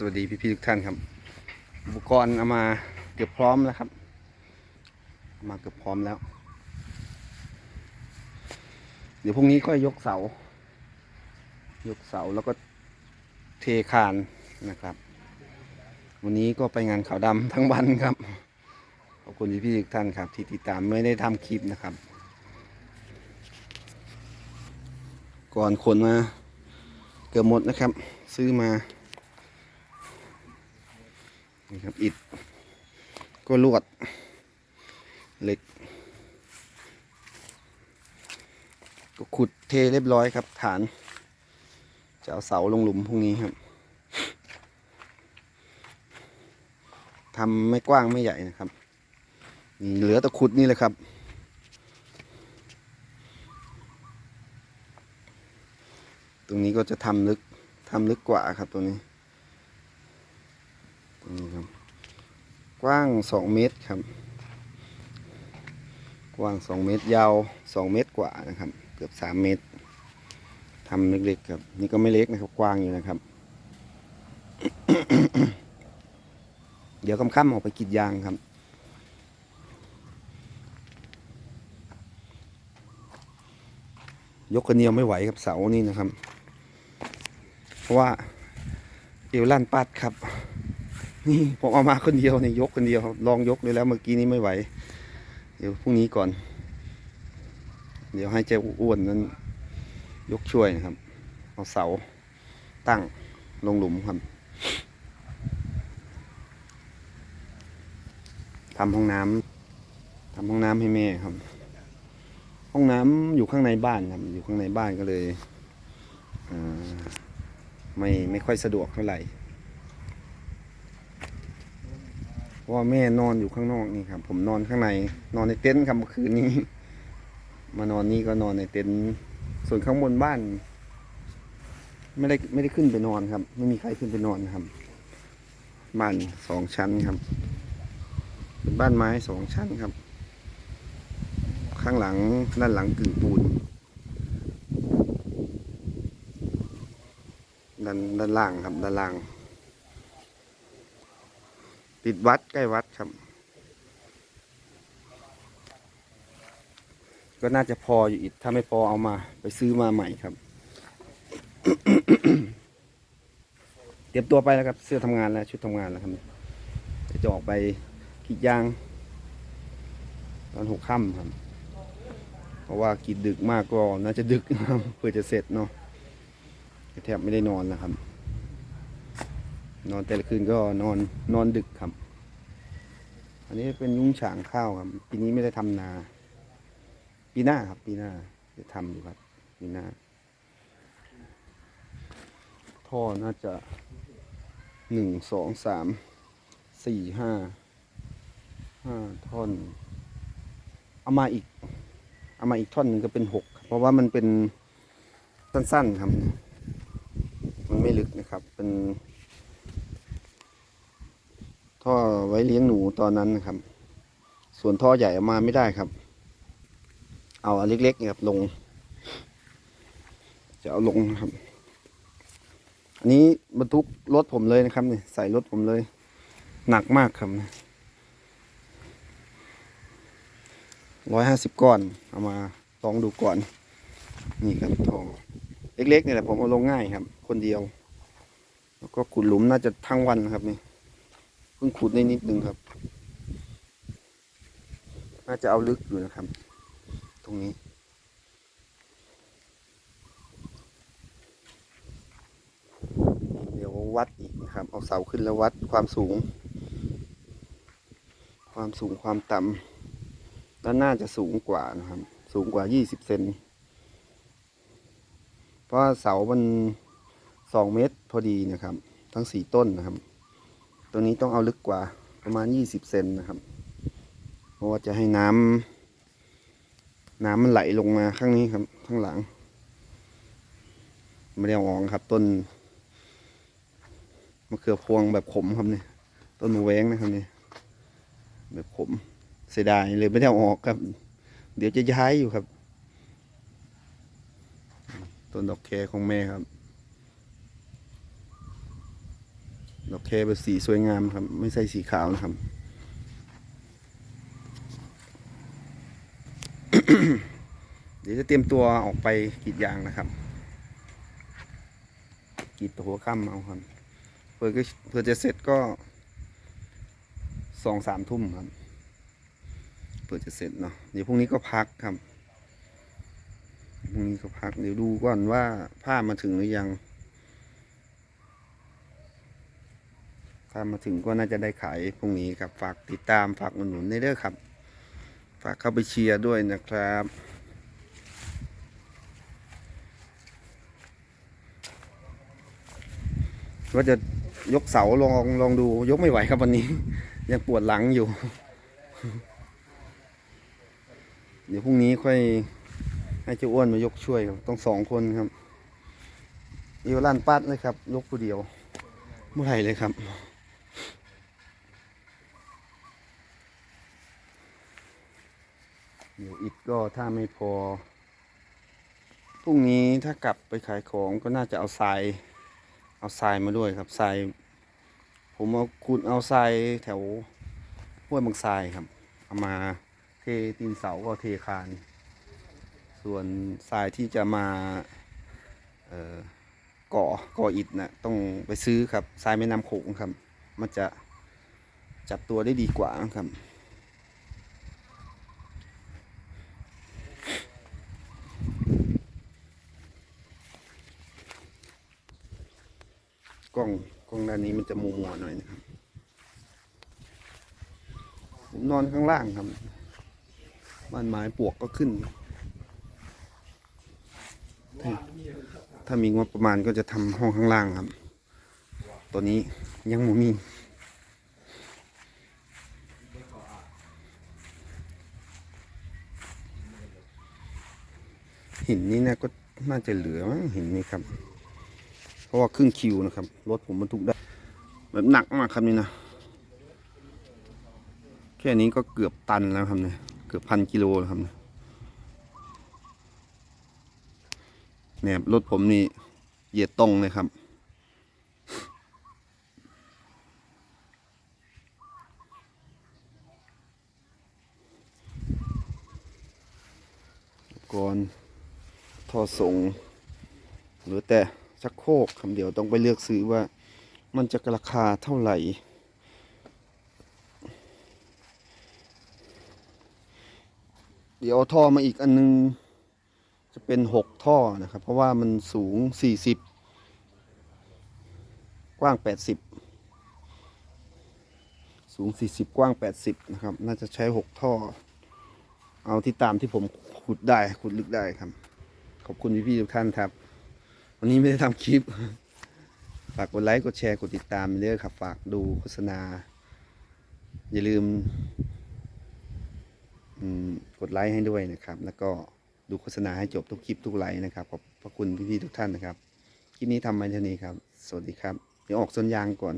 สวัสดีพี่พี่ๆทุกท่านครับ อุปกรณ์เอามาเกือบพร้อมแล้วครับ มาเกือบพร้อมแล้ว เดี๋ยวพรุ่งนี้ก็ยกเสา ยกเสาแล้วก็เทคานนะครับ วันนี้ก็ไปงานขาวดำทั้งวันครับ ขอบคุณพี่พี่ๆทุกท่านครับ ที่ติดตามไม่ได้ทำคลิปนะครับ ก่อนคนมาเกือบหมดนะครับ ซื้อมา นี่ครับอิฐก็ลวดเหล็ก ก็ขุดเทเรียบร้อยครับ ฐาน จะเอาเสาลงหลุมพรุ่งนี้ครับทำไม่กว้างไม่ใหญ่นะครับนี่เหลือแต่ขุดนี่เลยครับ ตรงนี้ก็จะทำลึกทำลึกกว่าครับตรงนี้ นี้ครับ กว้างสองเมตรครับ กว้างสองเมตรยาวสองเมตรกว่านะครับ เกือบสามเมตรทำเล็กๆครับ นี่ก็ไม่เล็กนะครับ กว้างอยู่นะครับ เดี๋ยวค่ำๆออกไปกรีดยางครับยกคนเดียวไม่ไหวครับเสานี่นะครับ เพราะว่าเอวลั่นปัดครับ นี่ผมเอามาคนเดียวเนี่ยยกคนเดียวลองยกเลยแล้วเมื่อกี้นี้ไม่ไหว เดี๋ยวพรุ่งนี้ก่อน เดี๋ยวให้เจ้าอ้วนนั้น ยกช่วยนะครับ เอาเสาตั้งลงหลุมครับทำห้องน้ำทำห้องน้ำให้แม่ครับ ห้องน้ำอยู่ข้างในบ้านครับอยู่ข้างในบ้านก็เลยไม่ไม่ค่อยสะดวกเท่าไหร่ เพ ราะว่าแม่นอนอยู่ข้างนอกนี่ครับ ผมนอนข้างใน นอนในเต็นท์ครับเมื่อคืนนี้ มานอนนี่ก็นอนในเต็นท์ส่วนข้างบนบ้าน ไม่ได้ไม่ได้ขึ้นไปนอนครับ ไม่มีใครขึ้นไปนอนครับ บ้านสองชั้นครับ เป็นบ้านไม้สองชั้นครับ ข้างหลังด้านหลังกึ่งปูนด้านด้านล่างครับด้านล่าง ติดวัดใกล้วัดครับ ก็น่าจะพออยู่อีก ถ้าไม่พอเอามา ไปซื้อมาใหม่ครับ เตรียมตัวไปแล้วครับ เสื้อทำงานแล้วชุดทำงานแล้วครับจะออกไปกรีดยาง ตอนหกค่ำครับ เพราะว่ากีดดึกมากก็น่าจะดึกครับเพื่อจะเสร็จเนาะแทบไม่ได้นอนแล้วครับ นอนแต่ละคืนก็นอนนอนดึกครับ อันนี้เป็นยุ้งฉางข้าวครับ ปีนี้ไม่ได้ทำนา ปีหน้าครับ ปีหน้าจะทำอยู่ครับ ปีหน้า ท่อน่าจะหนึ่งสองสามสี่ห้าห้าท่อน เอามาอีก เอามาอีกท่อนหนึ่งก็เป็นหกเพราะว่ามันเป็นสั้นๆครับ มันไม่ลึกนะครับ เป็น ท่อไว้เลี้ยงหนูตอนนั้นนะครับ ส่วนท่อใหญ่เอามาไม่ได้ครับ เอาอันเล็กๆเนี่ยครับลง จะเอาลงครับ อันนี้บรรทุกรถผมเลยนะครับเนี่ยใส่รถผมเลย หนักมากครับร้อยห้าสิบก้อน เอามาลองดูก่อน นี่ครับท่อเล็กๆนี่แหละผมเอาลงง่ายครับ คนเดียว แล้วก็ขุดหลุมน่าจะทั้งวันครับนี่ เพิ่งขุดได้นิดนึงครับ น่าจะเอาลึกอยู่นะครับ ตรงนี้ เดี๋ยววัดอีกนะครับ เอาเสาขึ้นแล้ววัดความสูง ความสูงความต่ำด้านหน้าจะสูงกว่านะครับ สูงกว่า 20 เซนเพราะเสามัน2เมตรพอดีนะครับ ทั้งสี่ต้นนะครับ ตัวนี้ต้องเอาลึกกว่าประมาณ 20 เซนนะครับ เพราะว่าจะให้น้ำน้ำมันไหลลงมาข้างนี้ครับ ข้างหลังไม่ได้เอาออกครับ ต้นมะเขือพวงแบบขมครับเนี่ยต้นมะแว้งนะครับเนี่ยแบบขมเสียดายเลยไม่ได้เอาออกครับ เดี๋ยวจะย้ายอยู่ครับ ต้นดอกแคของแม่ครับ ดอกแคแบบสีสวยงามครับ ไม่ใช่สีขาวนะครับ เดี๋ยวจะเตรียมตัวออกไปกรีดยางนะครับกรีดหัวค่ำเอาครับเพื่อเพื่อจะเสร็จก็สองสามทุ่มครับเพื่อจะเสร็จเนาะเดี๋ยวพรุ่งนี้ก็พักครับพรุ่งนี้ก็พักเดี๋ยวดูก่อนว่าผ้ามาถึงหรือยัง ถ้ามาถึงก็น่าจะได้ขายพรุ่งนี้ครับฝากติดตามฝากอุดหนุนได้เด้อครับ ฝากเข้าไปเชียร์ด้วยนะครับว่าจะยกเสาลองลองดูยกไม่ไหวครับวันนี้ ยังปวดหลังอยู่ เดี๋ยวพรุ่งนี้ค่อยให้เจ้าอ้วนมายกช่วยครับต้องสองคนครับเอียวลั่นปัดเลยครับ ยกผู้เดียวเมื่อไหร่เลยครับ เดี๋ยวอิดก็ถ้าไม่พอพรุ่งนี้ถ้ากลับไปขายของก็น่าจะเอาทรายเอาทรายมาด้วยครับทรายผมเอาขุดเอาทรายแถวห้วยบางทรายครับ เอามาเทตีนเสาก็เทคาน ส่วนทรายที่จะมาเก่อก่ออิฐนะต้องไปซื้อครับทรายแม่น้ำโขงครับ มันจะจับตัวได้ดีกว่าครับ ล้องกล้องด้านนี้มันจะมัวมัวๆหน่อยนะครับผมนอนข้างล่างครับบ้านไม้ปวกก็ขึ้น ถ้าถ้ามีงบประมาณก็จะทำห้องข้างล่างครับตัวนี้ยังไม่มีหินนี้นะก็น่าจะเหลือมั้งหินนี้ครับ เพราะว่าครึ่งคิวนะครับ รถผมบรรทุกได้ แบบหนักมากครับนี่นะ แค่นี้ก็เกือบตันแล้วครับเนี่ย เกือบพันกิโลแล้วครับเนี่ยเนี่ยรถผมนี่เหยียดตรงเลยครับก่อนท่อส่งหรือแต่ ชักโครกคำเดียวต้องไปเลือกซื้อว่ามันจะราคาเท่าไหร่ เดี๋ยวเอาท่อมาอีกอันนึง จะเป็นหกท่อนะครับ เพราะว่ามันสูงสี่สิบกว้างแปดสิบสูงสี่สิบกว้างแปดสิบนะครับ น่าจะใช้หกท่อ เอาที่ตามที่ผมขุดได้ขุดลึกได้ครับ ขอบคุณพี่ๆทุกท่านครับ วันนี้ไม่ได้ทำคลิป ฝากกดไลค์ กดแชร์ กดติดตามเรื่อยครับ ฝากดูโฆษณา อย่าลืมกดไลค์ให้ด้วยนะครับ แล้วก็ดูโฆษณาให้จบทุกคลิปทุกไลค์นะครับ ขอบพระคุณพี่ๆทุกท่านนะครับ คลิปนี้ทำมาเท่านี้ครับ สวัสดีครับ เดี๋ยวออกสวนยางก่อน